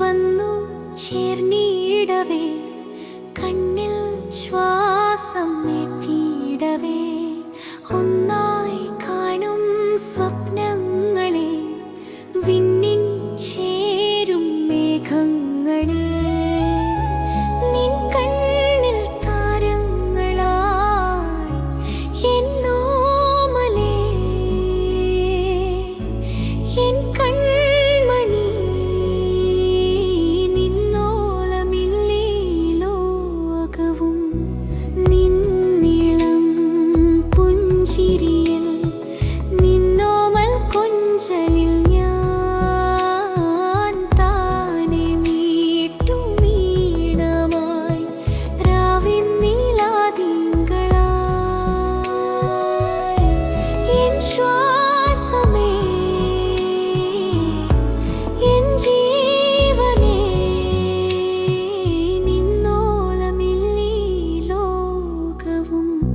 വന്നു ചേർന്നിടവേ. കണ്ണിൽ ശ്വാസം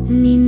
Nin